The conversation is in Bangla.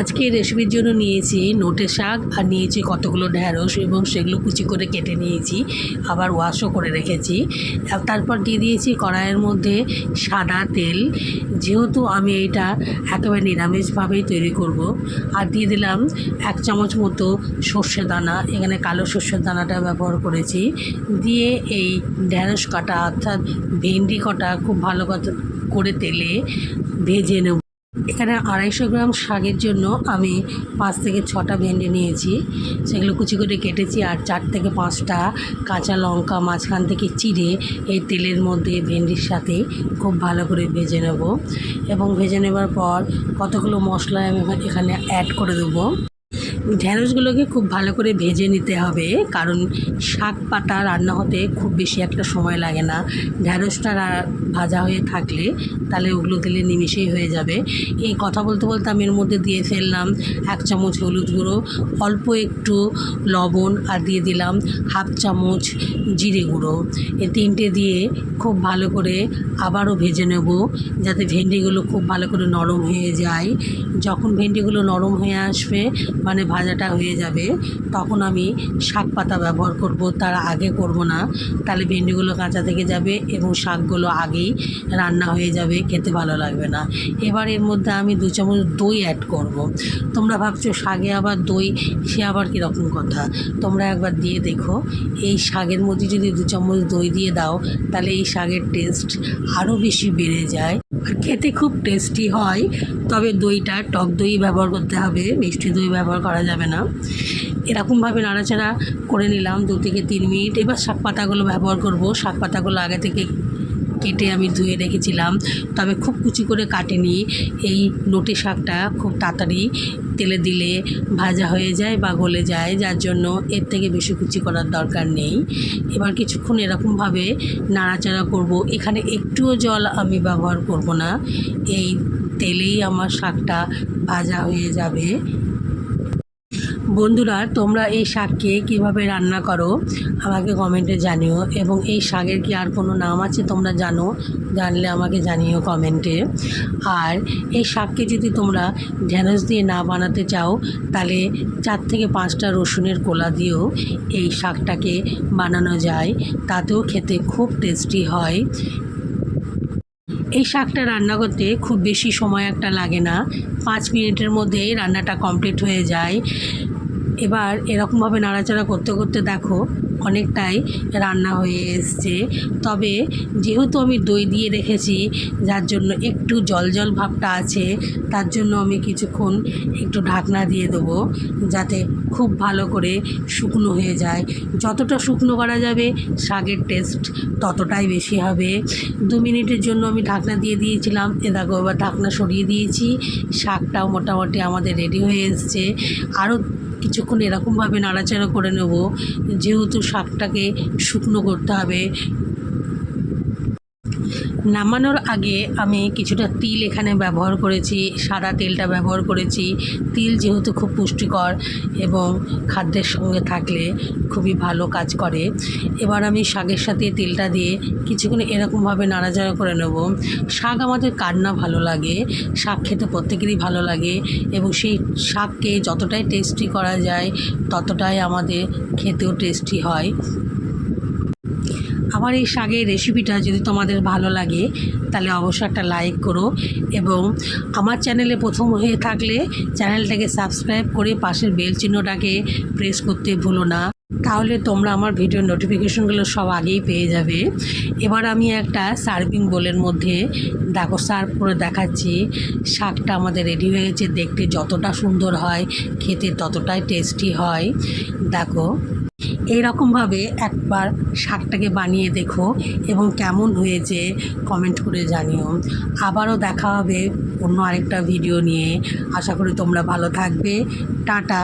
আজকে রেসিপির জন্য নিয়েছি নোটে শাক আর নিয়েছি কতগুলো ঢ্যাঁড়স এবং সেগুলো কুচি করে কেটে নিয়েছি, আবার ওয়াশও করে রেখেছি। তারপর দিয়ে দিয়েছি কড়াইয়ের মধ্যে সাদা তেল। যেহেতু আমি এইটা একেবারে নিরামিষভাবেই তৈরি করব, আর দিয়ে দিলাম এক চামচ মতো সর্ষে দানা। এখানে কালো সর্ষের দানাটা ব্যবহার করেছি। দিয়ে এই ঢ্যাঁড়স কাটা অর্থাৎ ভেন্ডি কটা খুব ভালো করে তেলে ভেজে নেব। এখানে আড়াইশো গ্রাম শাকের জন্য আমি পাঁচ থেকে ছটা ভেন্ডি নিয়েছি। সেগুলো কুচি করে কেটেছি আর চার থেকে পাঁচটা কাঁচা লঙ্কা, মাঝখান থেকে চিড়ে এই তেলের মধ্যে ভেন্ডির সাথে খুব ভালো করে ভেজে নেব। এবং ভেজে নেবার পর কতগুলো মশলা আমি এখানে অ্যাড করে দেবো। ঢ্যাঁড়সগুলোকে খুব ভালো করে ভেজে নিতে হবে, কারণ শাক পাতা রান্না হতে খুব বেশি একটা সময় লাগে না। ঢ্যাঁড়সটা ভাজা হয়ে থাকলে তাহলে ওগুলো দিলে নিমিশেই হয়ে যাবে। এই কথা বলতে বলতে আমি এর মধ্যে দিয়ে ফেললাম এক চামচ হলুদ গুঁড়ো, অল্প একটু লবণ আর দিয়ে দিলাম হাফ চামচ জিরে গুঁড়ো। এই তিনটে দিয়ে খুব ভালো করে আবারও ভেজে নেব যাতে ভেন্ডিগুলো খুব ভালো করে নরম হয়ে যায়। যখন ভেন্ডিগুলো নরম হয়ে আসবে মানে ভাজাটা হয়ে যাবে, তখন আমি শাক পাতা ব্যবহার করব, তার আগে করব না। তাহলে ভেন্ডিগুলো কাঁচা থেকে যাবে এবং শাকগুলো আগেই রান্না হয়ে যাবে, খেতে ভালো লাগবে না। এবার এর মধ্যে আমি দু চামচ দই অ্যাড করব। তোমরা ভাবছ শাকে আবার দই, সে আবার কীরকম কথা? তোমরা একবার দিয়ে দেখো। এই শাকের মধ্যে যদি দু চামচ দই দিয়ে দাও, তাহলে এই শাকের টেস্ট আরও বেশি বেড়ে যায়। আর খেতে খুব টেস্টি হয়, তবে দইটা টক দই ব্যবহার করতে হবে, মিষ্টি দই ব্যবহার করা যাবে না। এরকমভাবে নাড়াচাড়া করে নিলাম দু থেকে তিন মিনিট। এবার শাক পাতাগুলো ব্যবহার করব। শাক পাতাগুলো আগে থেকে কেটে আমি ধুয়ে রেখেছিলাম। তবে খুব কুচি করে কাটেনি। এই নোটে শাকটা খুব তাড়াতাড়ি তেলে দিলে ভাজা হয়ে যায় বা গলে যায়। যার জন্য এর থেকে বেশি কুচি করার দরকার নেই। এবার কিছুক্ষণ এরকমভাবে নাড়াচাড়া করব। এখানে একটুও জল আমি ব্যবহার করব না। এই তেলেই আমার শাকটা ভাজা হয়ে যাবে। বন্ধুরা, তোমরা এই শাককে কীভাবে রান্না করো আমাকে কমেন্টে জানিও এবং এই শাকের কি আর কোনো নাম আছে তোমরা জানো জানলে আমাকে জানিও কমেন্টে। আর এই শাককে যদি তোমরা ঢ্যাঁড়স দিয়ে না বানাতে চাও, তাহলে চার থেকে পাঁচটা রসুনের কোলা দিয়েও এই শাকটাকে বানানো যায়, তাতেও খেতে খুব টেস্টি হয়। এই শাকটা রান্না করতে খুব বেশি সময় একটা লাগে না, পাঁচ মিনিটের মধ্যেই রান্নাটা কমপ্লিট হয়ে যায়। এবার এরকমভাবে নাড়াচাড়া করতে করতে দেখো অনেকটাই রান্না হয়ে এসছে। তবে যেহেতু আমি দই দিয়ে রেখেছি, যার জন্য একটু জল জল ভাবটা আছে, তার জন্য আমি কিছুক্ষণ একটু ঢাকনা দিয়ে দেবো, যাতে খুব ভালো করে শুকনো হয়ে যায়। যতটা শুকনো করা যাবে, শাকের টেস্ট ততটাই বেশি হবে। দু মিনিটের জন্য আমি ঢাকনা দিয়ে দিয়েছিলাম, এ দেখো এবার ঢাকনা সরিয়ে দিয়েছি, শাকটাও মোটামুটি আমাদের রেডি হয়ে এসছে। আরও কিছুক্ষণ এরকমভাবে নাড়াচাড়া করে নেব, যেহেতু শাকটাকে শুকনো করতে হবে। নামানোর আগে আমি কিছুটা তিল এখানে ব্যবহার করেছি, সাদা তেলটা ব্যবহার করেছি। তিল যেহেতু খুব পুষ্টিকর এবং খাদ্যের সঙ্গে থাকলে খুবই ভালো কাজ করে। এবার আমি শাকের সাথে তেলটা দিয়ে কিছুক্ষণ এরকমভাবে নাড়াচাড়া করে নেব। শাক আমাদের কার না ভালো লাগে, শাক খেতে প্রত্যেকেরই ভালো লাগে এবং সেই শাককে যতটাই টেস্টি করা যায়, ততটাই আমাদের খেতেও টেস্টি হয়। আমার এই শাকের রেসিপিটা যদি তোমাদের ভালো লাগে, তাহলে অবশ্যই একটা লাইক করো এবং আমার চ্যানেলে প্রথম হয়ে থাকলে চ্যানেলটাকে সাবস্ক্রাইব করে পাশের বেল চিহ্নটাকে প্রেস করতে ভুলো না। তাহলে তোমরা আমার ভিডিওর নোটিফিকেশনগুলো সব আগেই পেয়ে যাবে। এবার আমি একটা সার্ভিং বোলের মধ্যে দেখো সার্ভ করে দেখাচ্ছি। শাকটা আমাদের রেডি হয়ে গেছে, দেখতে যতটা সুন্দর হয়, খেতে ততটাই টেস্টি হয়। দেখো এইরকমভাবে একবার শাকটাকে বানিয়ে দেখো এবং কেমন হয়েছে কমেন্ট করে জানিও। আবারও দেখা হবে অন্য আরেকটা ভিডিও নিয়ে। আশা করি তোমরা ভালো থাকবে। টাটা।